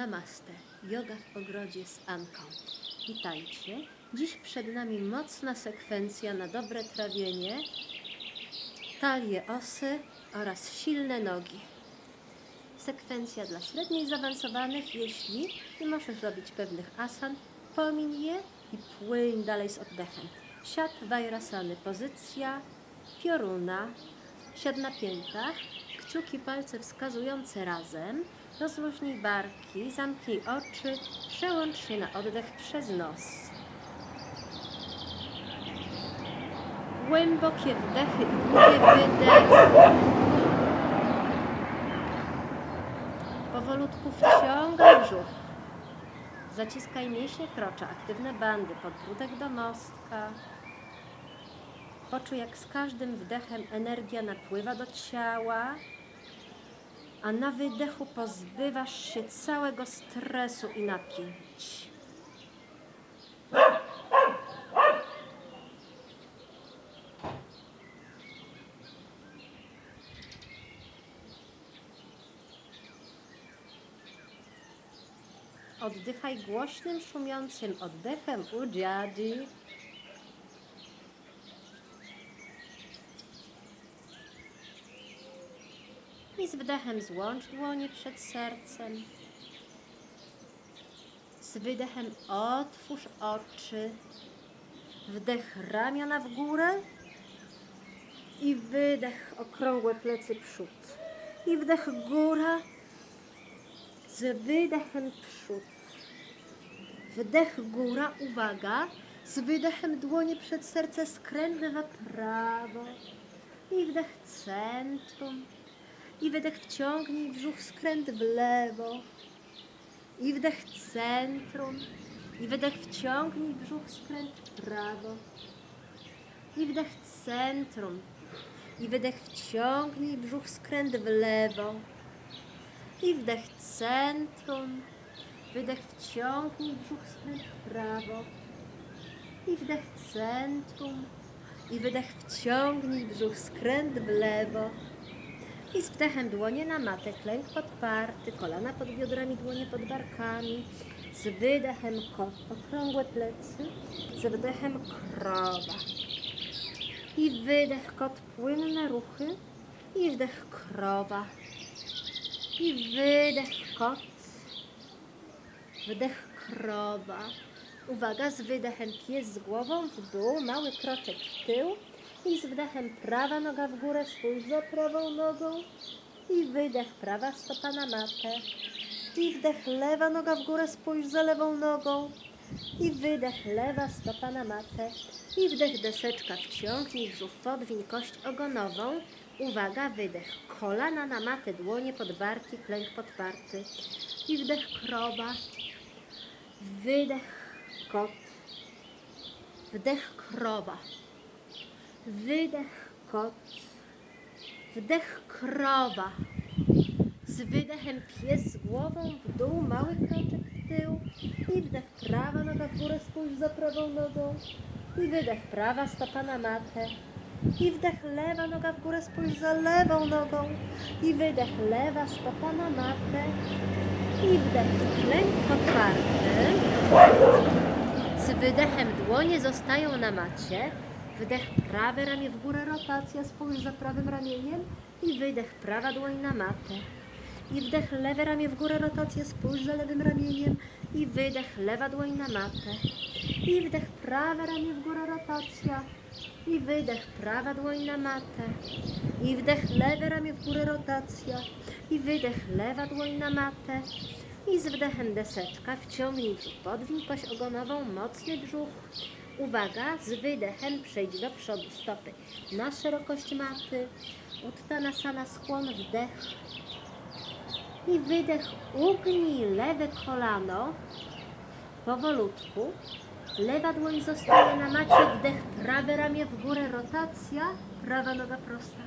Namaste. Yoga w ogrodzie z Anką. Witajcie. Dziś przed nami mocna sekwencja na dobre trawienie, talie osy oraz silne nogi. Sekwencja dla średniej zaawansowanych, jeśli nie możesz robić pewnych asan, pomiń je i płyń dalej z oddechem. Siad Vajrasany, pozycja pioruna, siad na piętach, kciuki palce wskazujące razem, rozluźnij barki, zamknij oczy, przełącz się na oddech przez nos. Głębokie wdechy i długie wydechy. Powolutku wciągaj brzuch. Zaciskaj mięśnie krocza, aktywne bandy, podbródek do mostka. Poczuj, jak z każdym wdechem energia napływa do ciała, a na wydechu pozbywasz się całego stresu i napięć. Oddychaj głośnym, szumiącym oddechem Ujjayi. I z wdechem złącz dłonie przed sercem. Z wydechem otwórz oczy. Wdech ramiona w górę. I wydech okrągłe plecy przód. I wdech góra. Z wydechem przód. Wdech góra, uwaga. Z wydechem dłonie przed serce skrętne na prawo. I wdech centrum. I wydech wciągnij brzuch skręt w lewo. I wdech centrum. I wydech wciągnij brzuch skręt w prawo. I wdech centrum. I wydech wciągnij brzuch skręt w lewo. I wdech centrum. Wydech wciągnij brzuch skręt w prawo. I wdech centrum. I wydech wciągnij brzuch skręt w lewo. I z wdechem dłonie na matę, klęk podparty, kolana pod biodrami, dłonie pod barkami. Z wydechem kot, okrągłe plecy. Z wdechem krowa. I wydech kot, płynne ruchy. I wdech krowa. I wydech kot. Wdech krowa. Uwaga, z wydechem pies z głową w dół, mały kroczek w tył. I z wdechem prawa noga w górę, spójrz za prawą nogą. I wydech, prawa stopa na matę. I wdech, lewa noga w górę, spójrz za lewą nogą. I wydech, lewa stopa na matę. I wdech, deseczka, wciągnij brzuch, podwiń kość ogonową. Uwaga, wydech, kolana na matę, dłonie pod barki, klęk podparty. I wdech, krowa. Wydech, kot. Wdech, krowa. Wydech kot. Wdech krowa. Z wydechem pies głową w dół, mały kroczek w tył. I wdech prawa noga w górę, spójrz za prawą nogą. I wydech prawa stopa na matę. I wdech lewa noga w górę, spójrz za lewą nogą. I wydech lewa stopa na matę. I wdech klęk podparty. Z wydechem dłonie zostają na macie. Wydech prawe ramię w górę, rotacja, spójrz za prawym ramieniem. I wydech prawa dłoń na matę. I wdech lewe ramię w górę, rotacja, spójrz za lewym ramieniem. I wydech lewa dłoń na matę. I wdech prawe ramię w górę, rotacja. I wydech prawa dłoń na matę. I wdech lewe ramię w górę, rotacja. I wydech lewa dłoń na matę. I z wdechem deseczka wciągnij brzuch, podwiń kość ogonową, mocny brzuch. Uwaga, z wydechem przejdź do przodu stopy na szerokość maty. Uttanasana, skłon, wdech. I wydech, ugnij lewe kolano powolutku. Lewa dłoń zostaje na macie, wdech, prawe ramię w górę, rotacja, prawa noga prosta.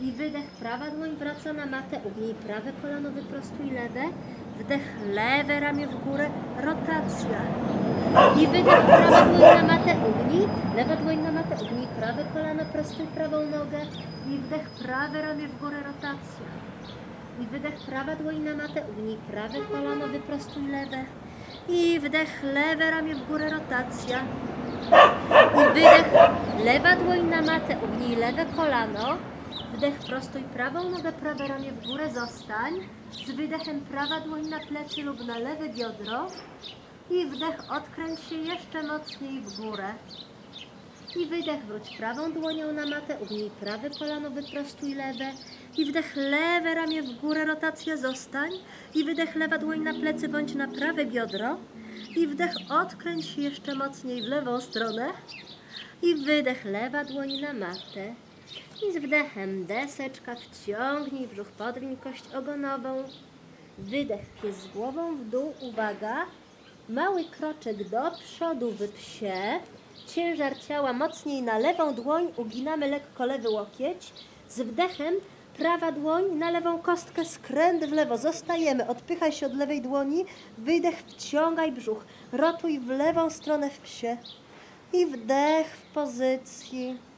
I wydech, prawa dłoń wraca na matę, ugnij prawe kolano, wyprostuj lewe. Wdech, lewe ramię w górę, rotacja. I wydech, prawa dłoń na matę, ugnij, lewa dłoń na matę, ugnij prawe kolano, prostuj prawą nogę. I wdech, prawe ramię w górę, rotacja. I wydech prawa dłoń na matę, ugnij prawe kolano, wyprostuj lewe. I wdech lewe ramię w górę, rotacja. I wydech lewa dłoń na matę, ugnij lewe kolano. Wdech prostuj prawą nogę, prawe ramię w górę, zostań. Z wydechem prawa dłoń na plecy lub na lewe biodro. I wdech odkręć się jeszcze mocniej w górę. I wydech, wróć prawą dłonią na matę, ugnij prawe kolano, wyprostuj lewe. I wdech, lewe ramię w górę, rotacja, zostań. I wydech, lewa dłoń na plecy bądź na prawe biodro. I wdech, odkręć się jeszcze mocniej w lewą stronę. I wydech, lewa dłoń na matę. I z wdechem deseczka, wciągnij brzuch, podwiń kość ogonową. Wydech, pies z głową w dół, uwaga. Mały kroczek do przodu w psie. Ciężar ciała mocniej na lewą dłoń, uginamy lekko lewy łokieć. Z wdechem prawa dłoń na lewą kostkę, skręt w lewo. Zostajemy, odpychaj się od lewej dłoni. Wydech, wciągaj brzuch. Rotuj w lewą stronę w psie. I wdech w pozycji.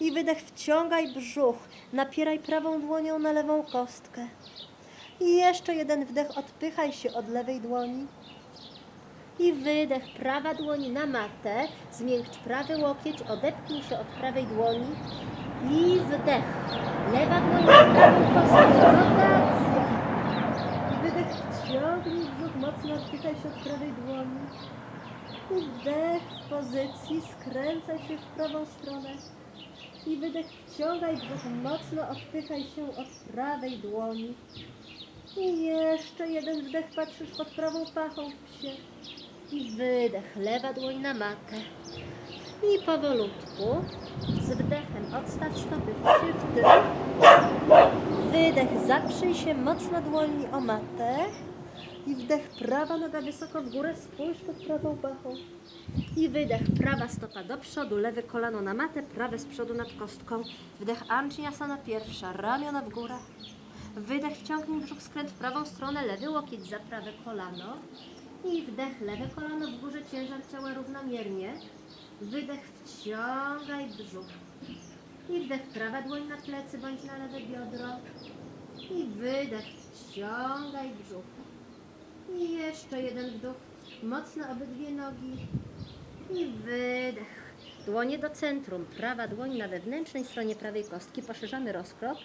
I wydech, wciągaj brzuch. Napieraj prawą dłonią na lewą kostkę. I jeszcze jeden wdech, odpychaj się od lewej dłoni. I wydech, prawa dłoń na matę, zmiękcz prawy łokieć, odepnij się od prawej dłoni. I wdech, lewa dłoń na prawą kostkę, rotacja. I wydech, wciągnij brzuch, mocno odpychaj się od prawej dłoni. I wdech w pozycji, skręcaj się w prawą stronę. I wydech, wciągaj brzuch, mocno odpychaj się od prawej dłoni. I jeszcze jeden wdech, patrzysz pod prawą pachą psie. I wydech, lewa dłoń na matę. I powolutku, z wdechem odstaw stopy w tył. Wydech, zaprzyj się mocno dłońmi o matę. I wdech, prawa noga wysoko w górę, spójrz pod prawą pachą. I wydech, prawa stopa do przodu, lewe kolano na matę, prawe z przodu nad kostką. Wdech, Anjasana pierwsza, ramiona w górę. Wydech, wciągnij brzuch, skręt w prawą stronę, lewy łokieć za prawe kolano. I wdech, lewe kolano w górze, ciężar ciała równomiernie. Wydech, wciągaj brzuch. I wdech, prawa dłoń na plecy bądź na lewe biodro. I wydech, wciągaj brzuch. I jeszcze jeden wdech, mocno obydwie nogi. I wydech. Dłonie do centrum, prawa dłoń na wewnętrznej stronie prawej kostki. Poszerzamy rozkrok.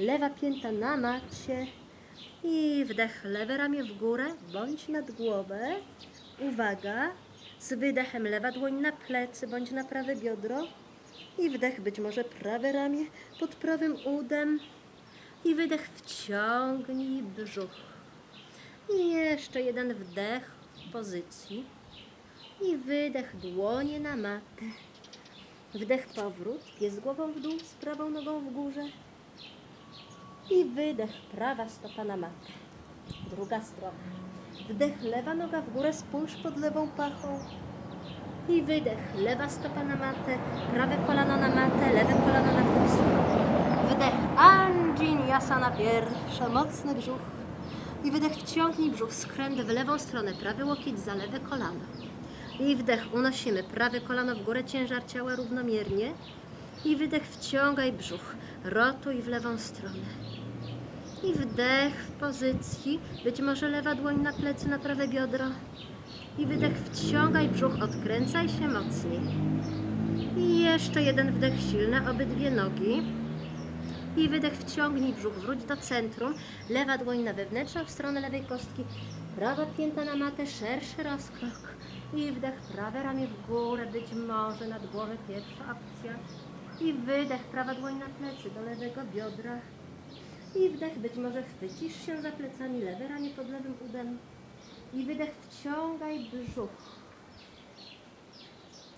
Lewa pięta na macie. I wdech, lewe ramię w górę, bądź nad głowę. Uwaga. Z wydechem lewa dłoń na plecy, bądź na prawe biodro. I wdech, być może prawe ramię pod prawym udem. I wydech, wciągnij brzuch. I jeszcze jeden wdech w pozycji. I wydech, dłonie na matę. Wdech, powrót, pies głową w dół, z prawą nogą w górze. I wydech, prawa stopa na matę. Druga strona. Wdech, lewa noga w górę, spójrz pod lewą pachą. I wydech, lewa stopa na matę, prawe kolano na matę, lewe kolano na kostkę. Wdech, Anjiniyasana pierwsza, mocny brzuch. I wydech, wciągnij brzuch, skręt w lewą stronę, prawy łokieć za lewe kolano. I wdech, unosimy prawe kolano w górę, ciężar ciała równomiernie. I wydech, wciągaj brzuch, rotuj w lewą stronę. I wdech w pozycji, być może lewa dłoń na plecy, na prawe biodro. I wydech, wciągaj brzuch, odkręcaj się mocniej. I jeszcze jeden wdech silny, obydwie nogi. I wydech, wciągnij brzuch, wróć do centrum. Lewa dłoń na wewnętrzną stronę lewej kostki. Prawa pięta na matę, szerszy rozkrok. I wdech, prawe ramię w górę, być może nad głowę, pierwsza opcja. I wydech, prawa dłoń na plecy, do lewego biodra. I wdech, być może chwycisz się za plecami, lewe ramię pod lewym udem. I wydech, wciągaj brzuch.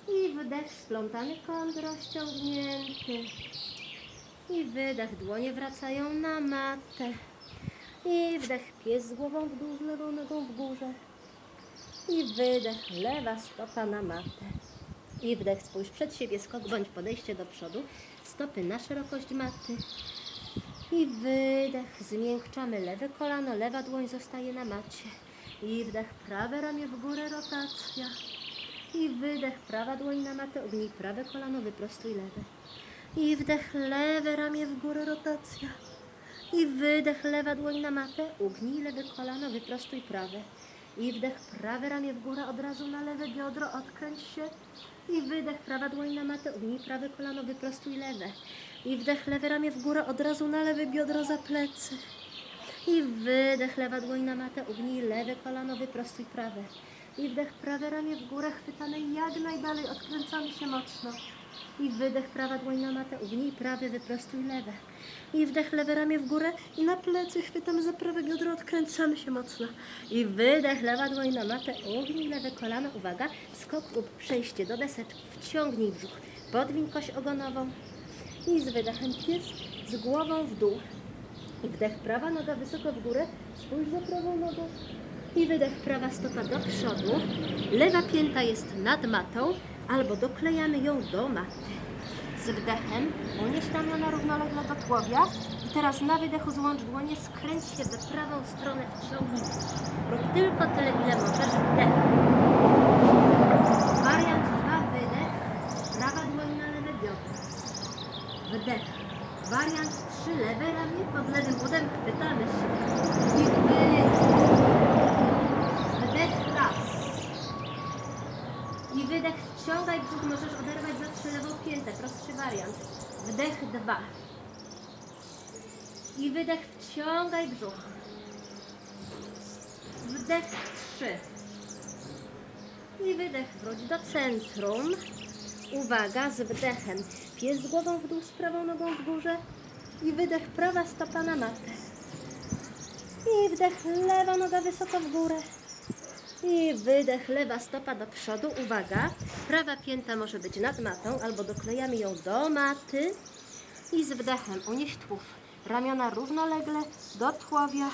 I wdech, splątany kąt rozciągnięty. I wydech, dłonie wracają na matę. I wdech, pies z głową w dół, lewą nogą w górze. I wydech, lewa stopa na matę. I wdech, spójrz przed siebie, skok bądź podejście do przodu. Stopy na szerokość maty. I wydech, zmiękczamy lewe kolano, lewa dłoń zostaje na macie. I wdech, prawe ramię w górę, rotacja. I wydech, prawa dłoń na matę, ugnij prawe kolano, wyprostuj lewe. I wdech, lewe ramię w górę, rotacja. I wydech, lewa dłoń na matę, ugnij lewe kolano, wyprostuj prawe. I wdech, prawe ramię w górę, od razu na lewe biodro, odkręć się. I wydech, prawa dłoń na matę, ugnij prawe kolano, wyprostuj lewe. I wdech, lewe ramię w górę, od razu na lewe biodro za plecy. I wydech, lewa dłoń na matę, ugnij lewe kolano, wyprostuj prawe. I wdech, prawe ramię w górę, chwytane jak najdalej, odkręcamy się mocno. I wydech, prawa dłoń na matę, ugnij prawe, wyprostuj lewe. I wdech, lewe ramię w górę i na plecy chwytamy za prawe biodro, odkręcamy się mocno. I wydech, lewa dłoń na matę, ugnij lewe kolano, uwaga, skok lub przejście do deseczki, wciągnij brzuch, podwiń kość ogonową i z wydechem pies z głową w dół. I wdech, prawa noga wysoko w górę, spójrz za prawą nogą. I wydech, prawa stopa do przodu, lewa pięta jest nad matą, albo doklejamy ją do maty. Z wdechem unieś ramiona równolegle do tułowia i teraz na wydechu złącz dłonie, skręć się w prawą stronę, wciągnij. Rób tylko tyle, ile możesz. Wdech. Wariant 2, wydech, prawa dłoń na lewe biodro. Wdech. Wariant 3, lewe ramię pod lewym udem, chwytamy się. I wydech. Wciągaj brzuch, możesz oderwać za trzy lewą piętę, prostszy wariant. Wdech dwa. I wydech, wciągaj brzuch. Wdech trzy. I wydech, wróć do centrum. Uwaga, z wdechem. Pies z głową w dół, z prawą nogą w górze. I wydech, prawa stopa na matę. I wdech, lewa noga wysoko w górę. I wydech, lewa stopa do przodu. Uwaga, prawa pięta może być nad matą, albo doklejamy ją do maty. I z wdechem unieś tłów. Ramiona równolegle do tułowia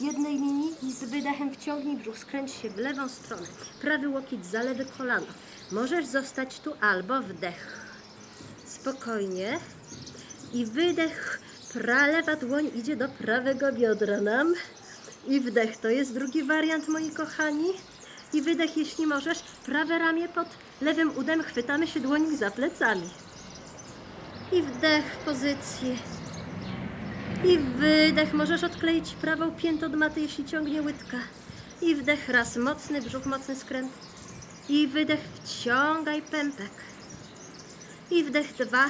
jednej linii i z wydechem wciągnij brzuch, skręć się w lewą stronę. Prawy łokieć za lewe kolano. Możesz zostać tu albo wdech. Spokojnie. I wydech, pra, dłoń idzie do prawego biodra nam. I wdech, to jest drugi wariant, moi kochani. I wydech, jeśli możesz, prawe ramię pod lewym udem, chwytamy się dłońmi za plecami. I wdech w pozycję. I wydech, możesz odkleić prawą piętę od maty, jeśli ciągnie łydka. I wdech, raz, mocny brzuch, mocny skręt. I wydech, wciągaj pępek. I wdech, dwa.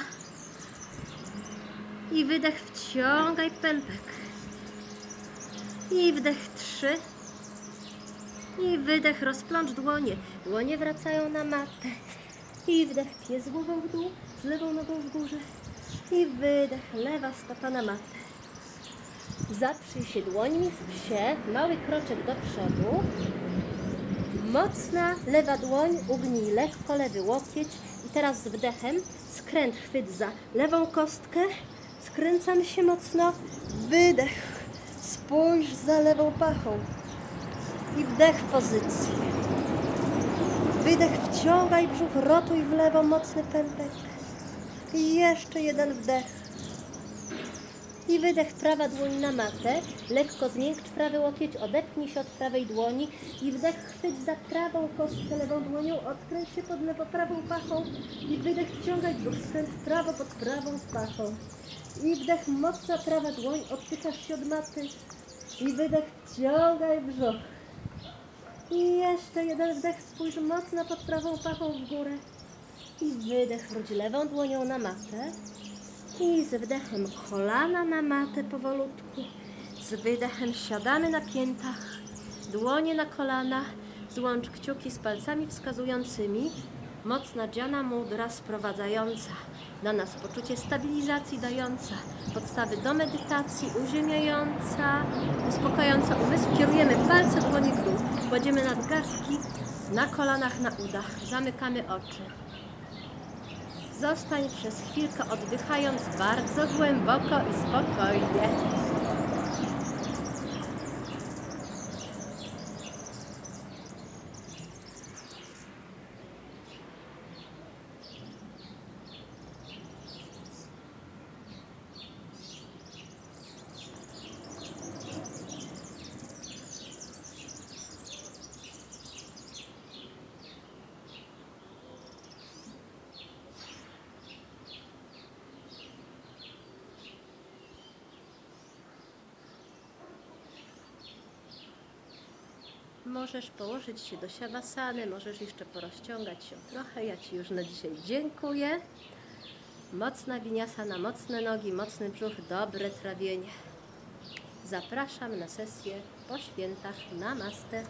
I wydech, wciągaj pępek. I wdech trzy. I wydech, rozplącz dłonie. Dłonie wracają na matę. I wdech, pies głową w dół, z lewą nogą w górze. I wydech, lewa stopa na matę. Zaprzyj się dłońmi w psie, mały kroczek do przodu. Mocna lewa dłoń, ugnij lekko lewy łokieć. I teraz z wdechem skręt, chwyt za lewą kostkę. Skręcamy się mocno. Wydech. Spójrz za lewą pachą. I wdech w pozycji. Wydech, wciągaj brzuch, rotuj w lewo, mocny pępek. I jeszcze jeden wdech. I wydech, prawa dłoń na matę. Lekko zmiękcz prawy łokieć, odepnij się od prawej dłoni. I wdech, chwyć za prawą kostkę lewą dłonią, odkręć się pod lewo prawą pachą. I wydech, wciągaj brzuch, skręt w prawo pod prawą pachą. I wdech, mocna prawa dłoń, odpychasz się od maty. I wydech, wciągaj brzuch. I jeszcze jeden wdech, spójrz mocno pod prawą pachą w górę. I wydech, wróć lewą dłonią na matę. I z wdechem kolana na matę powolutku. Z wydechem siadamy na piętach. Dłonie na kolana. Złącz kciuki z palcami wskazującymi. Mocna dziana mudra sprowadzająca na nas poczucie stabilizacji dająca, podstawy do medytacji, uziemiająca, uspokajająca umysł. Kierujemy palce dłoni w dół, kładziemy nadgarstki na kolanach, na udach, zamykamy oczy. Zostań przez chwilkę oddychając bardzo głęboko i spokojnie. Możesz położyć się do siawasany, możesz jeszcze porozciągać się trochę. Ja Ci już na dzisiaj dziękuję. Mocna winiasa na mocne nogi, mocny brzuch, dobre trawienie. Zapraszam na sesję po świętach. Namaste.